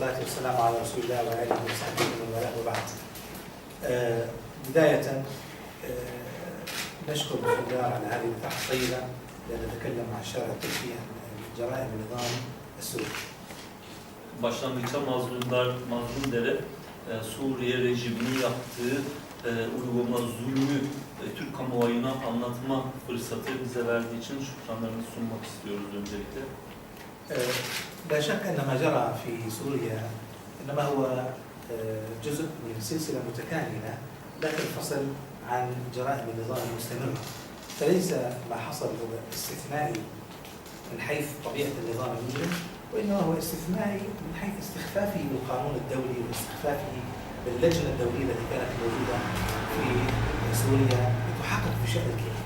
والصلاة والسلام على رسول الله وآله وصحبه ومن والاه وبعد. آه، بداية آه، نشكر الفنجان على هذه الإتاحة الطيبة لنتكلم مع الشارع التركي عن جرائم النظام السوري. Başlangıçta mazlumlar, mazlumlere e, Suriye rejiminin yaptığı e, uygulama zulmü e, Türk kamuoyuna anlatma fırsatı bize verdiği için şükranlarını sunmak istiyoruz öncelikle. آه، لا شك أن ما جرى في سوريا إنما هو آه، جزء من سلسلة متكاملة لا تنفصل عن جرائم النظام المستمرة فليس ما حصل هو استثنائي من حيث طبيعة النظام المجرم وإنما هو استثنائي من حيث استخفافه بالقانون الدولي واستخفافه باللجنة الدولية التي كانت موجودة في سوريا لتحقق في شأن الكيان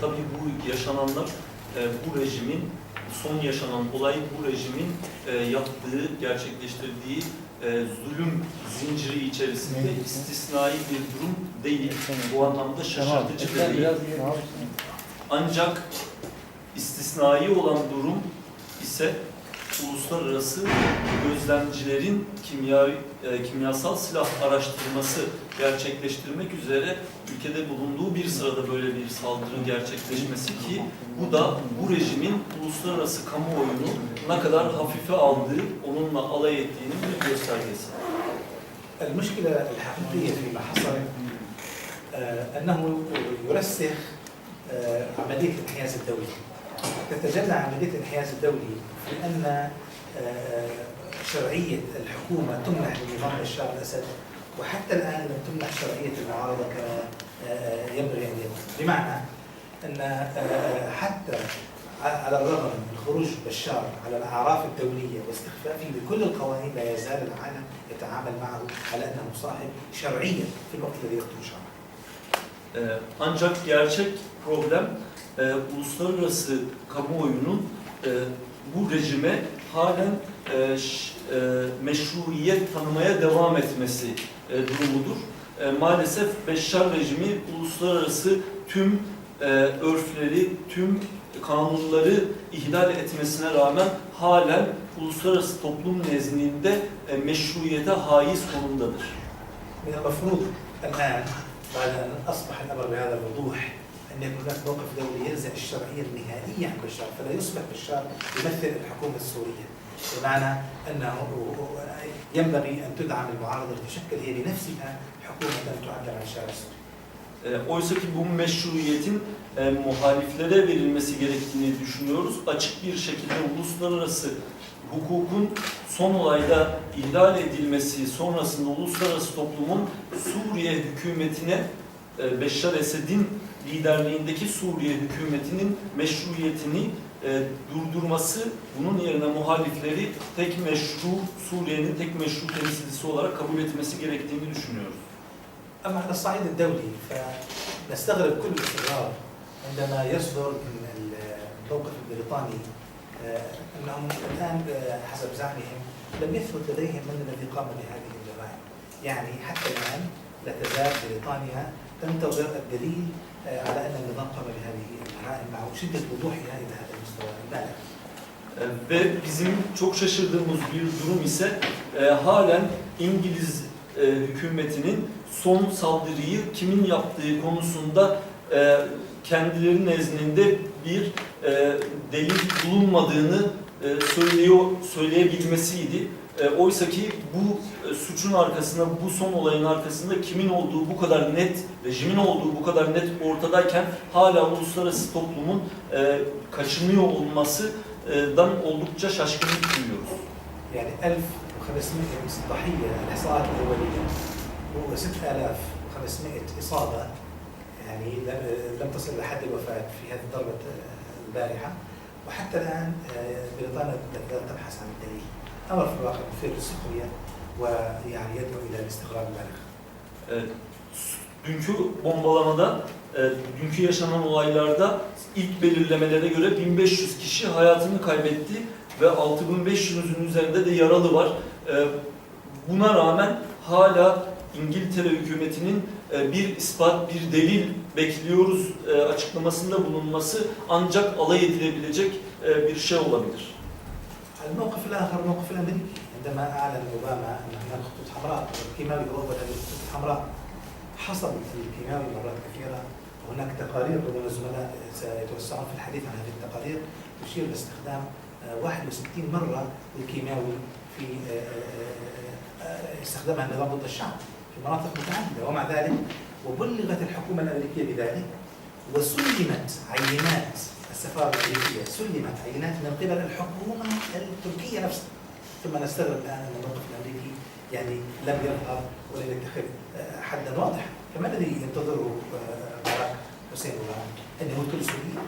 tabii bu yaşananlar bu rejimin son yaşanan olay bu rejimin e, yaptığı, gerçekleştirdiği e, zulüm zinciri içerisinde istisnai bir durum değil. Bu anlamda şaşırtıcı da değil. Ancak istisnai olan durum ise uluslararası gözlemcilerin kimya, e, kimyasal silah araştırması gerçekleştirmek üzere ülkede bulunduğu bir sırada böyle bir saldırı gerçekleşmesi ki bu da bu rejimin uluslararası kamuoyunu ne kadar hafife aldığı, onunla alay ettiğinin bir göstergesi. المشكلة الحقيقية فيما حصل آه، أنه يرسخ آه، عملية الانحياز الدولي تتجلى عملية الانحياز الدولي في أن آه، شرعية الحكومة تمنح لنظام بشار الأسد وحتى الآن لم تمنح شرعية المعارضة كما آه، ينبغي أن يكون. بمعنى أن آه، حتى على الرغم من خروج بشار على الأعراف الدولية واستخفافه بكل القوانين لا يزال العالم يتعامل معه على أنه صاحب شرعية في الوقت الذي شرعا Ee, Ancak gerçek problem e, uluslararası kamuoyunun e, bu rejime halen e, ş- e, meşruiyet tanımaya devam etmesi e, durumudur. E, maalesef Beşşar rejimi uluslararası tüm e, örfleri, tüm kanunları ihlal etmesine rağmen halen uluslararası toplum nezdinde e, meşruiyete haiz konumdadır. من المفروض الآن بعد أن أصبح الأمر بهذا الوضوح أن يكون هناك موقف دولي ينزع الشرعية النهائية عن بشار فلا يصبح بشار يمثل الحكومة السورية بمعنى أنه ينبغي أن تدعم المعارضة لتشكل هي بنفسها حكومة تعبر عن الشارع السوري E, Oysa ki bu meşruiyetin e, muhaliflere verilmesi gerektiğini düşünüyoruz. Açık bir şekilde uluslararası hukukun son olayda ihlal edilmesi sonrasında uluslararası toplumun Suriye hükümetine e, Beşşar Esed'in liderliğindeki Suriye hükümetinin meşruiyetini e, durdurması, bunun yerine muhalifleri tek meşru, Suriye'nin tek meşru temsilcisi olarak kabul etmesi gerektiğini düşünüyoruz. أما على الصعيد الدولي فنستغرب كل الاستغراب عندما يصدر من الموقف البريطاني آه، أنهم الآن آه، حسب زعمهم لم يثبت لديهم من الذي قام بهذه الجرائم. يعني حتى الآن لا تزال بريطانيا تنتظر الدليل على ان النظام قام بهذه الجرائم مع شده وضوحها الى هذا المستوى البالغ. E, Ve bizim çok şaşırdığımız bir durum ise e, halen İngiliz e, hükümetinin son saldırıyı kimin yaptığı konusunda e, kendileri nezdinde bir e, delil bulunmadığını e, söylüyor söyleyebilmesiydi. E, Oysa ki bu e, suçun arkasında, bu son olayın arkasında kimin olduğu bu kadar net, rejimin olduğu bu kadar net ortadayken hala uluslararası toplumun e, kaçınıyor olmasından oldukça şaşkınlık duyuyoruz. يعني 1500 ضحيه الاحصاءات الاوليه و6500 اصابه يعني لم- لم تصل لحد الوفاه في هذه الضربه البارحه وحتى الان آه، بريطانيا لا تزال تبحث عن الدليل امر في الواقع مثير للسخريه ويعني يدعو الى الاستغراب البالغ E, dünkü bombalamada, e, dünkü yaşanan olaylarda ilk belirlemelere göre 1500 kişi hayatını kaybetti ve 6500'ün üzerinde de yaralı var. E, buna rağmen hala İngiltere hükümetinin e, bir ispat, bir delil bekliyoruz e, açıklamasında bulunması ancak alay edilebilecek e, bir şey olabilir. الموقف الآخر الموقف الامريكي، عندما أعلن أوباما أن هناك خطوط حمراء الكيماوي هو اول هذه الخطوط الحمراء حصل الكيماوي مرات كثيرة. وهناك تقارير ربما الزملاء سيتوسعون في الحديث عن هذه التقارير. تشير لاستخدام آه، 61 مرة الكيماوي في آه، آه، آه، استخدامها النظام ضد الشعب في مناطق متعددة. ومع ذلك وبلغت الحكومة الأمريكية بذلك وسلمت عينات السفارة الامريكيه سلمت عينات من قبل الحكومة التركية نفسها ثم نستغرب الآن أن الموقف الأمريكي يعني لم يظهر ولم يتخذ آه، حدا واضحا فما الذي ينتظره آه، باراك حسين اوباما؟ ان يموت كل سوري؟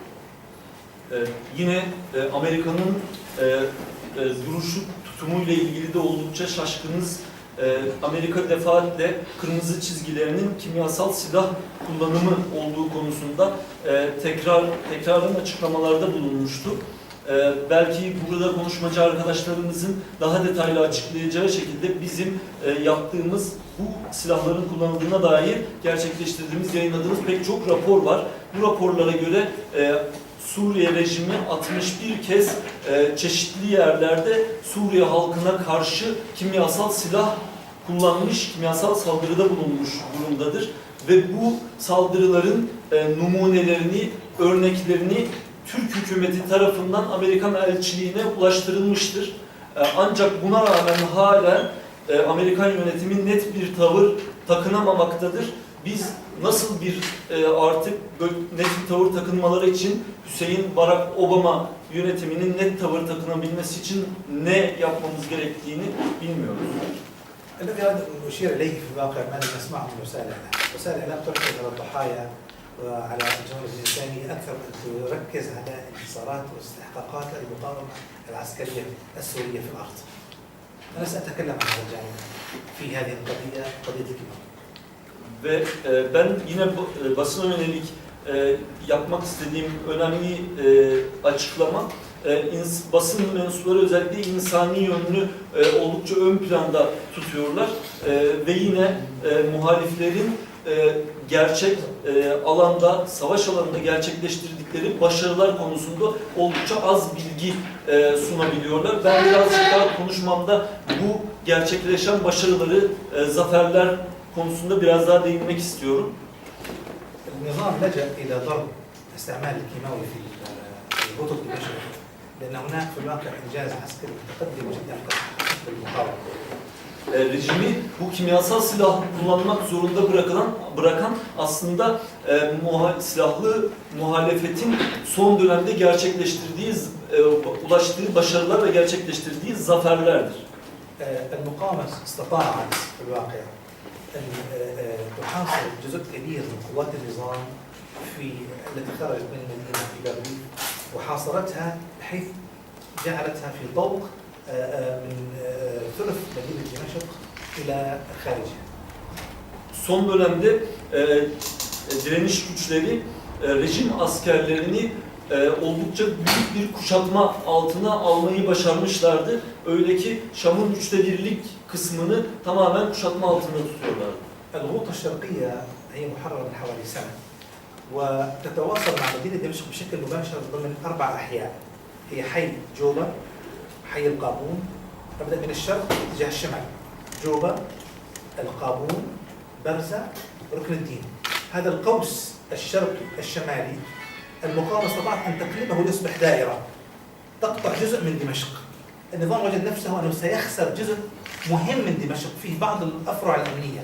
Ee, yine e, Amerika'nın e, e, duruşu tutumuyla ilgili de oldukça şaşkınız. Ee, Amerika defaatle kırmızı çizgilerinin kimyasal silah kullanımı olduğu konusunda e, tekrar tekrarın açıklamalarda bulunmuştu. Ee, belki burada konuşmacı arkadaşlarımızın daha detaylı açıklayacağı şekilde bizim e, yaptığımız bu silahların kullanıldığına dair gerçekleştirdiğimiz, yayınladığımız pek çok rapor var. Bu raporlara göre e, Suriye rejimi 61 kez e, çeşitli yerlerde Suriye halkına karşı kimyasal silah kullanmış, kimyasal saldırıda bulunmuş durumdadır. Ve bu saldırıların e, numunelerini, örneklerini Türk hükümeti tarafından Amerikan elçiliğine ulaştırılmıştır. E, ancak buna rağmen hala e, Amerikan yönetimi net bir tavır takınamamaktadır Biz nasıl bir e, artık böyle net bir tavır takınmaları için Hüseyin Barack Obama yönetiminin net tavır takınabilmesi için ne yapmamız gerektiğini bilmiyoruz. الذي اريد ان اشير اليه في الواقع ما لم نسمعه من وسائل الاعلام، وسائل الاعلام تركز على الضحايا وعلى الجوانب الانسانيه اكثر من ان تركز على انتصارات واستحقاقات المقاومه العسكريه السوريه في الارض. انا ساتكلم عن هذا الجانب في هذه القضيه قضيه الكبار. Ve e, ben yine bu, e, basına yönelik e, yapmak istediğim önemli e, açıklama basın mensupları özellikle insani yönünü oldukça ön planda tutuyorlar ve yine muhaliflerin gerçek alanda, savaş alanında gerçekleştirdikleri başarılar konusunda oldukça az bilgi sunabiliyorlar. Ben birazcık daha konuşmamda bu gerçekleşen başarıları, zaferler konusunda biraz daha değinmek istiyorum. النظام لجا الى ضرب استعمال الكيماوي في في الهطل دمشق لان هناك في الواقع انجاز عسكري متقدم جدا في المقاومه. E, rejimi bu kimyasal silah kullanmak zorunda bırakılan bırakan aslında e, muha- silahlı muhalefetin son dönemde gerçekleştirdiği, e, ulaştığı başarılar ve gerçekleştirdiği zaferlerdir. آه، المقاومة استطاعت في الواقع أن آه، آه، تحاصر جزء كبير من قوات النظام في التي خرجت من المدينة في بابليف وحاصرتها بحيث جعلتها في طوق آه، آه، من آه، ثلث مدينة دمشق إلى خارجها. Son dönemde e, direniş güçleri e, rejim askerlerini e, oldukça büyük bir kuşatma altına almayı başarmışlardı. Öyle ki Şam'ın üçte birlik kısmını tamamen kuşatma altında tutuyorlardı. الغوطة الشرقية هي محررة من حوالي سنة وتتواصل مع مدينة دمشق بشكل مباشر ضمن أربع أحياء. هي حي جوبا حي القابون. أبدأ من الشرق اتجاه الشمال. جوبا القابون برزة ركن الدين. هذا القوس الشرقي الشمالي المقاومة استطاعت أن تقلبه ليصبح دائرة. تقطع جزء من دمشق. النظام وجد نفسه أنه سيخسر جزء مهم من دمشق فيه بعض الأفرع الأمنية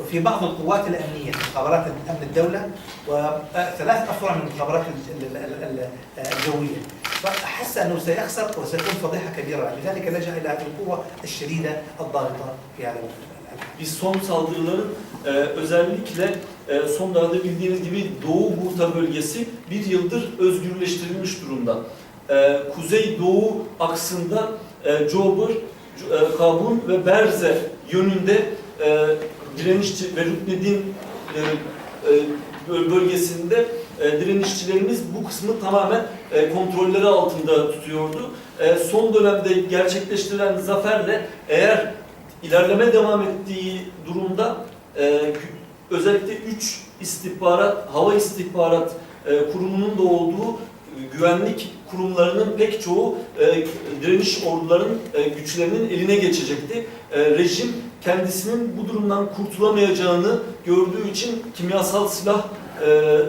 وفي بعض القوات الأمنية مخابرات أمن الدولة وثلاث أفرع من المخابرات ال- ال- ال- الجوية. فحس أنه سيخسر وسيكون فضيحة كبيرة. لذلك لجأ إلى هذه القوة الشديدة الضاغطة في هذا الحال Biz son saldırıların e, özellikle e, son dönemde bildiğiniz gibi Doğu Burta bölgesi bir yıldır özgürleştirilmiş durumda. E, Kuzey Doğu aksında e, Cobur, e, Kabun ve Berze yönünde e, direnişçi ve Rüknedin e, e, bölgesinde e, direnişçilerimiz bu kısmı tamamen e, kontrolleri altında tutuyordu. E, son dönemde gerçekleştirilen zaferle eğer ilerleme devam ettiği durumda e, özellikle 3 istihbarat, hava istihbarat e, kurumunun da olduğu güvenlik kurumlarının pek çoğu e, direniş orduların e, güçlerinin eline geçecekti. E, rejim kendisinin bu durumdan kurtulamayacağını gördüğü için kimyasal silah e,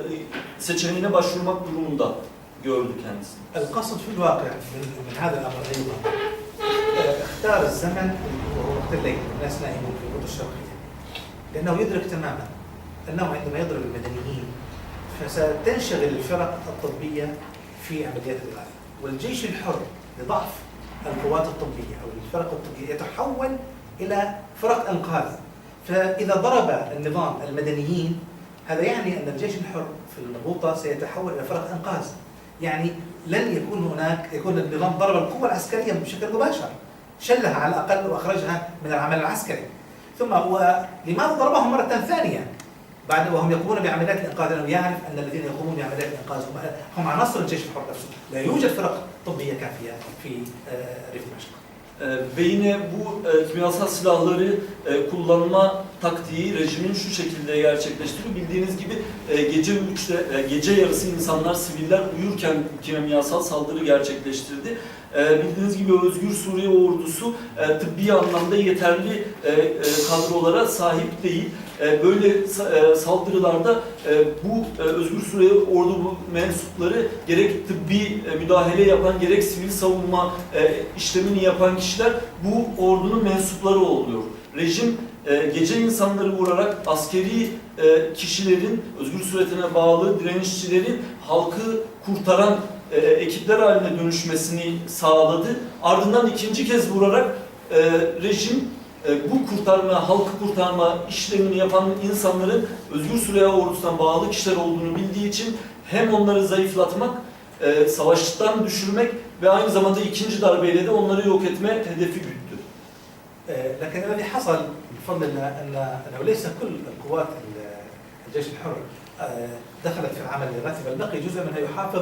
seçeneğine başvurmak durumunda gördü kendisini. القصد في الواقع من, من هذا الامر ايضا آه، اختار الزمن الليل الناس نائمون في الغرب الشرقيه لأنه يدرك تماما أنه عندما يضرب المدنيين فستنشغل الفرق الطبية في عمليات الاغاثه والجيش الحر لضعف القوات الطبية أو الفرق الطبية يتحول إلى فرق أنقاذ. فإذا ضرب النظام المدنيين هذا يعني أن الجيش الحر في الغوطة سيتحول إلى فرق أنقاذ. يعني لن يكون هناك يكون النظام ضرب القوة العسكرية بشكل مباشر. شلها على الأقل وأخرجها من العمل العسكري. ثم ولماذا ضربهم مرة ثانية؟ بعد وهم يقومون بعمليات الإنقاذ لأنه يعرف أن الذين يقومون بعمليات الإنقاذ هم, هم عناصر الجيش الحر نفسه. لا يوجد فرق طبية كافية في آه، ريف دمشق. yine bu kimyasal silahları kullanma taktiği rejimin şu şekilde gerçekleştiriyor. Bildiğiniz gibi e, gece 3'te, e, gece yarısı insanlar, siviller uyurken kimyasal saldırı gerçekleştirdi. E, Bildiğiniz gibi Özgür Suriye ordusu e, tıbbi anlamda yeterli e, e, kadrolara sahip değil. E, Böyle e, saldırılarda e, bu e, Özgür Suriye ordu mensupları gerek tıbbi e, müdahale yapan gerek sivil savunma e, işlemini yapan kişiler bu ordunun mensupları oluyor. Rejim e, gece insanları vurarak askeri e, kişilerin, Özgür Suriye'ne bağlı direnişçilerin halkı kurtaran e, ekipler haline dönüşmesini sağladı. Ardından ikinci kez vurarak e, rejim e, bu kurtarma, halkı kurtarma işlemini yapan insanların Özgür Suriye ordusuna bağlı kişiler olduğunu bildiği için hem onları zayıflatmak, e, savaştan düşürmek ve aynı zamanda ikinci darbeyle de onları yok etme hedefi güttü. آه، لكن الذي حصل بفضل الله ان إنه ليس كل القوات الجيش الحر آه، دخلت في العمل الاغاثي بل بقي جزء منها يحافظ.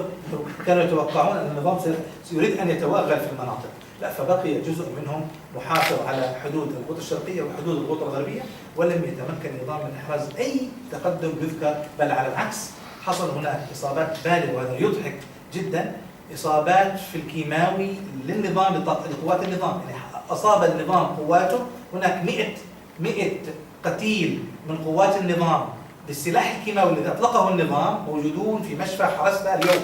كانوا يتوقعون أن النظام سي- سيريد أن يتوغل في المناطق. لا فبقي جزء منهم محافظ على حدود الغوطة الشرقية وحدود الغوطة الغربية ولم يتمكن النظام من احراز أي تقدم يذكر بل على العكس حصل هناك إصابات بالغة وهذا يضحك جدا. إصابات في الكيماوي للنظام لقوات النظام. يعني أصاب النظام قواته هناك 100 100 قتيل من قوات النظام بالسلاح الكيماوي الذي أطلقه النظام موجودون في مشفى حرسنا اليوم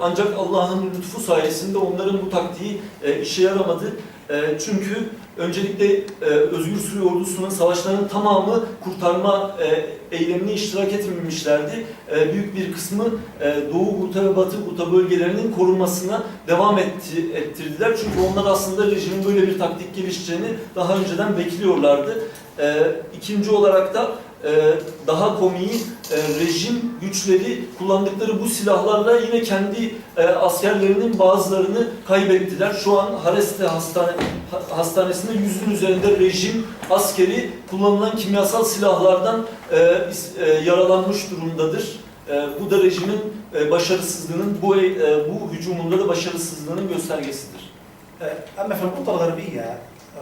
Ancak Allah'ın lütfu sayesinde onların bu taktiği e, işe yaramadı. E, Çünkü öncelikle e, Özgür Suriye ordusunun savaşların tamamı kurtarma e, eylemine iştirak etmemişlerdi. E, Büyük bir kısmı e, Doğu Guta ve Batı Guta bölgelerinin korunmasına devam etti, ettirdiler. Çünkü onlar aslında rejimin böyle bir taktik gelişeceğini daha önceden bekliyorlardı. E, İkinci olarak da e, daha komiği e, rejim güçleri kullandıkları bu silahlarla yine kendi e, askerlerinin bazılarını kaybettiler. Şu an Hareste hastane, ha- hastanesinde yüzün üzerinde rejim askeri kullanılan kimyasal silahlardan e, is- e, yaralanmış durumdadır. E, bu da rejimin e, başarısızlığının, bu, e, bu hücumunda da başarısızlığının göstergesidir. آه، اما في الغوطه الغربيه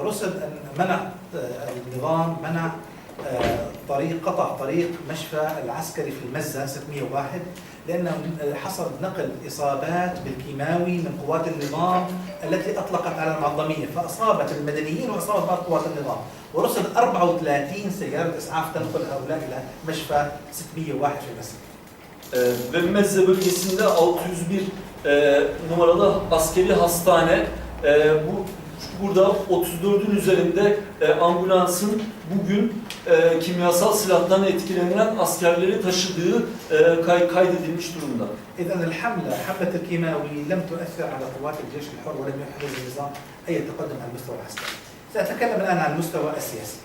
رصد ان منع آه، النظام منع آه، طريق قطع طريق مشفى العسكري في المزة 601 لأنه آه، حصل نقل إصابات بالكيماوي من قوات النظام التي أطلقت على المعظمية فأصابت المدنيين وأصابت بعض قوات النظام ورصد 34 سيارة إسعاف تنقل هؤلاء إلى مشفى 601 في المزة E, ve Mezze bölgesinde 601 e, numaralı askeri hastane. E, bu burada 34'ün üzerinde e, ambulansın bugün e, kimyasal silahtan etkilenen askerleri taşıdığı e, kay- kaydedilmiş durumda. اذا الحمله حمله الكيماوي لم تؤثر على قوات الجيش الحر ولم يحدث النظام اي تقدم على المستوى العسكري. ساتكلم الان عن المستوى السياسي.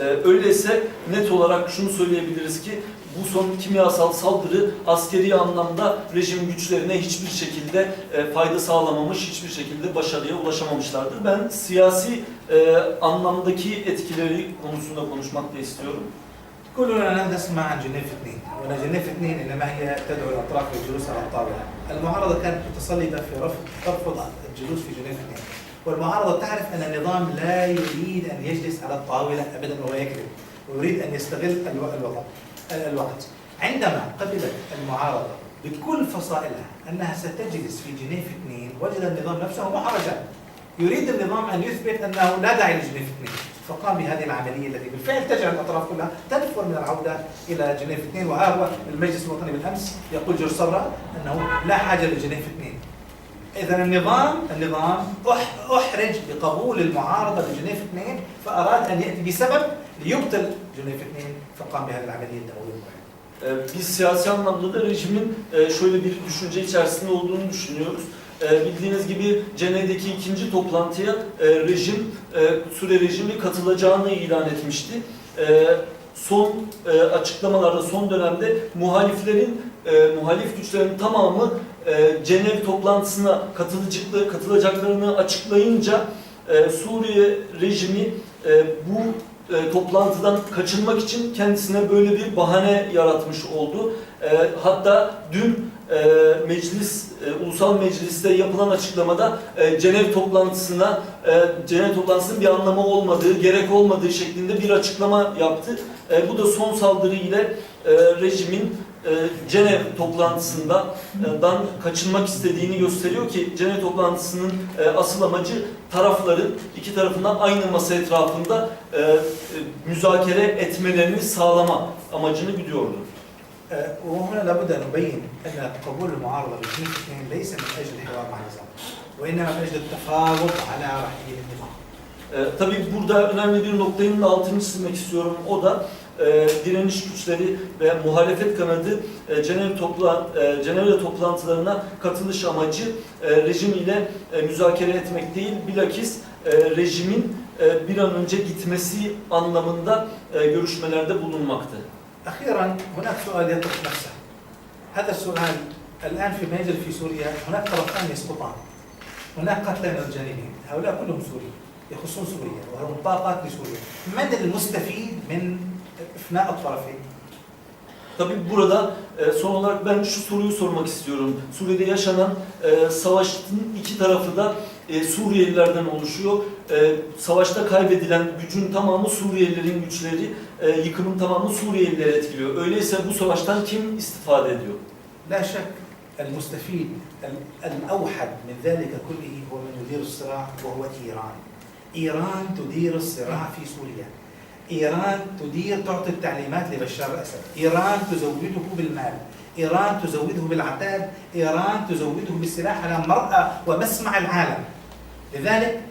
E, öyleyse net olarak şunu söyleyebiliriz ki bu son kimyasal saldırı askeri anlamda rejim güçlerine hiçbir şekilde e, fayda sağlamamış, hiçbir şekilde başarıya ulaşamamışlardır. Ben siyasi e, anlamdaki etkileri konusunda konuşmak da istiyorum. كلنا نسمع عن جنيف اثنين، وان جنيف اثنين انما هي تدعو الاطراف للجلوس على الطاوله. المعارضه كانت متصلبه في رفض ترفض الجلوس في جنيف اثنين. والمعارضه تعرف ان النظام لا يريد ان يجلس على الطاوله ابدا وهو يكذب، ويريد ان يستغل الو- الوضع الوقت. عندما قبلت المعارضة بكل فصائلها أنها ستجلس في جنيف اثنين وجد النظام نفسه محرجا. يريد النظام أن يثبت أنه لا داعي لجنيف اثنين. فقام بهذه العملية التي بالفعل تجعل الأطراف كلها تنفر من العودة إلى جنيف اثنين. وها هو المجلس الوطني بالأمس يقول جورج صبرا أنه لا حاجة لجنيف اثنين. اذا النظام النظام أح- أحرج بقبول المعارضة لجنيف اثنين فأراد أن يأتي بسبب ليبطل جنيف اثنين فقام بهذه العمليه الدوليه Ee, Biz siyasi anlamda da rejimin e, şöyle bir düşünce içerisinde olduğunu düşünüyoruz. Ee, Bildiğiniz gibi Cenev'deki ikinci toplantıya e, rejim, e, Suriye rejimi katılacağını ilan etmişti. Ee, Son e, açıklamalarda, son dönemde muhaliflerin, e, muhalif güçlerin tamamı e, Cenev toplantısına katılacakları, katılacaklarını açıklayınca e, Suriye rejimi e, bu e, toplantıdan kaçınmak için kendisine böyle bir bahane yaratmış oldu. E, hatta dün e, meclis, e, ulusal mecliste yapılan açıklamada e, Cenev toplantısına, e, Cenev toplantısının bir anlamı olmadığı, gerek olmadığı şeklinde bir açıklama yaptı. E, bu da son saldırı ile e, rejimin Cenev toplantısından kaçınmak istediğini gösteriyor ki Cenev toplantısının e, asıl amacı tarafların iki tarafından aynı masa etrafında e, e, müzakere etmelerini sağlama amacını güdüyordu. آه، وهنا لابد ان نبين ان قبول المعارضه بجنيف اثنين ليس من اجل الحوار مع النظام وانما من اجل التفاوض على رحيل النظام E, tabii burada önemli bir noktanın da altını çizmek istiyorum. O da e, direniş güçleri ve muhalefet kanadı e, Cenevre, topla, e, Cenevre toplantılarına katılış amacı e, rejim ile e, müzakere etmek değil, bilakis e, rejimin e, bir an önce gitmesi anlamında e, görüşmelerde bulunmaktı. اخيرا هناك سؤال يطرح نفسه هذا السؤال الان فيما يجري في سوريا هناك طرفان يسقطان هناك قتلى من الجانبين هؤلاء كلهم سوريين يخصون سوريا وهم طاقات لسوريا من المستفيد من افناء الطرفين Tabii burada e, son olarak ben şu soruyu sormak istiyorum. Suriye'de yaşanan e, savaşın iki tarafı da e, Suriyelilerden oluşuyor. E, savaşta kaybedilen gücün tamamı Suriyelilerin güçleri, e, yıkımın tamamı Suriyelileri etkiliyor. Öyleyse bu savaştan kim istifade ediyor? لا شك المستفيد ال- الأوحد من ذلك كله هو من يدير الصراع وهو إيران إيران تدير الصراع في سوريا إيران تدير تعطي التعليمات لبشار الأسد. إيران تزوده بالمال. إيران تزوده بالعتاد. إيران تزوده بالسلاح على مرأى ومسمع العالم. لذلك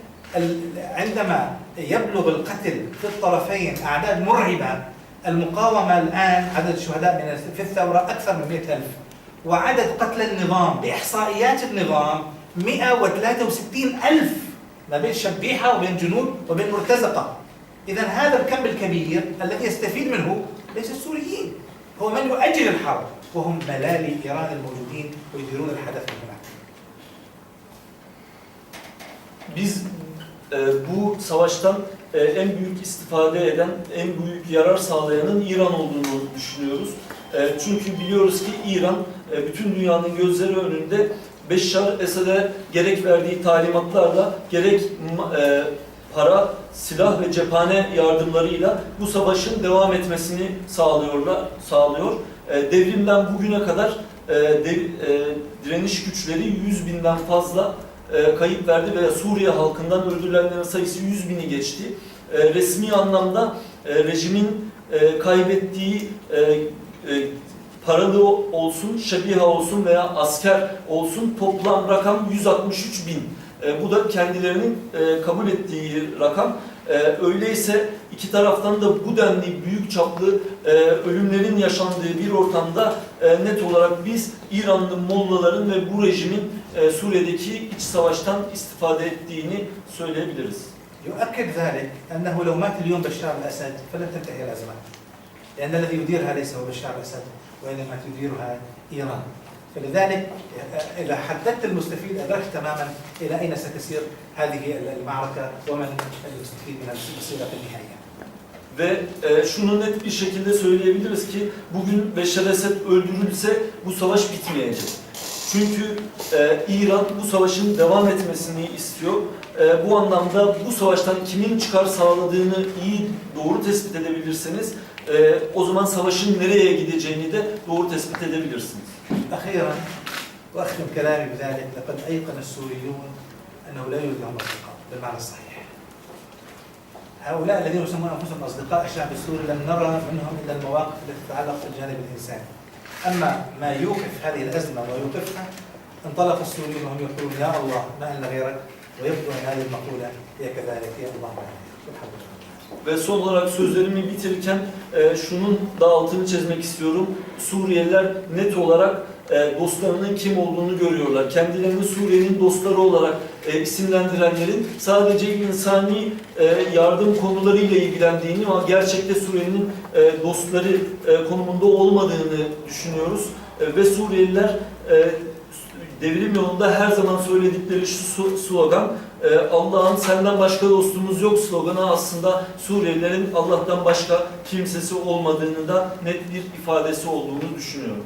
عندما يبلغ القتل في الطرفين أعداد مرعبة المقاومة الآن عدد الشهداء في الثورة أكثر من 100 ألف. وعدد قتلى النظام بإحصائيات النظام 163 ألف ما بين شبيحة وبين جنود وبين مرتزقة. إذا هذا الكم الكبير الذي يستفيد منه ليس السوريين هو من يؤجل الحرب وهم ملالي إيران الموجودين ويديرون الحدث من هناك Biz e, bu savaştan e, en büyük istifade eden, en büyük yarar sağlayanın İran olduğunu düşünüyoruz. E, çünkü biliyoruz ki İran e, bütün dünyanın gözleri önünde Beşşar Esad'e gerek verdiği talimatlarla gerek ma- e, para, silah ve cephane yardımlarıyla bu savaşın devam etmesini sağlıyorlar, sağlıyor. E, devrimden bugüne kadar e, dev- e, direniş güçleri 100 binden fazla e, kayıp verdi ve Suriye halkından öldürülenlerin sayısı 100 bini geçti. E, resmi anlamda e, rejimin e, kaybettiği e, e, paralı olsun, şebiha olsun veya asker olsun toplam rakam 163 bin. E, bu da kendilerinin e, kabul ettiği rakam. E, öyleyse iki taraftan da bu denli büyük çaplı e, ölümlerin yaşandığı bir ortamda e, net olarak biz İranlı mollaların ve bu rejimin e, Suriye'deki iç savaştan istifade ettiğini söyleyebiliriz. يؤكد ذلك أنه لو مات اليوم بشار الأسد فلن تنتهي الأزمة لأن الذي يديرها ليس هو بشار الأسد وإنما تديرها إيران فلذلك إذا حددت المستفيد أدركت تماما إلى أين ستسير هذه المعركة ومن المستفيد من الصيغة النهائية Ve e, şunu net bir şekilde söyleyebiliriz ki bugün Beşar Esed öldürülse bu savaş bitmeyecek. Çünkü e, İran bu savaşın devam etmesini istiyor. E, bu anlamda bu savaştan kimin çıkar sağladığını iyi doğru tespit edebilirseniz e, o zaman savaşın nereye gideceğini de doğru tespit edebilirsiniz. أخيرا وأختم كلامي بذلك لقد أيقن السوريون أنه لا يوجد لهم أصدقاء بالمعنى الصحيح. هؤلاء الذين يسمون أنفسهم أصدقاء الشعب السوري لم نرى منهم إلا المواقف التي تتعلق بالجانب الإنساني. أما ما يوقف هذه الأزمة ويوقفها انطلق السوريون وهم يقولون يا الله ما لنا غيرك؟ ويبدو أن هذه المقولة هي كذلك يا الله ما Ve son olarak sözlerimi bitirirken e, şunun da altını çizmek istiyorum. Suriyeliler net olarak e, dostlarının kim olduğunu görüyorlar. Kendilerini Suriye'nin dostları olarak e, isimlendirenlerin sadece insani e, yardım konularıyla ilgilendiğini ama gerçekte Suriye'nin e, dostları konumunda olmadığını düşünüyoruz. Ve Suriyeliler e, devrim yolunda her zaman söyledikleri şu slogan Allah'ın senden başka dostumuz yok sloganı aslında Suriyelilerin Allah'tan başka kimsesi olmadığını da net bir ifadesi olduğunu düşünüyorum.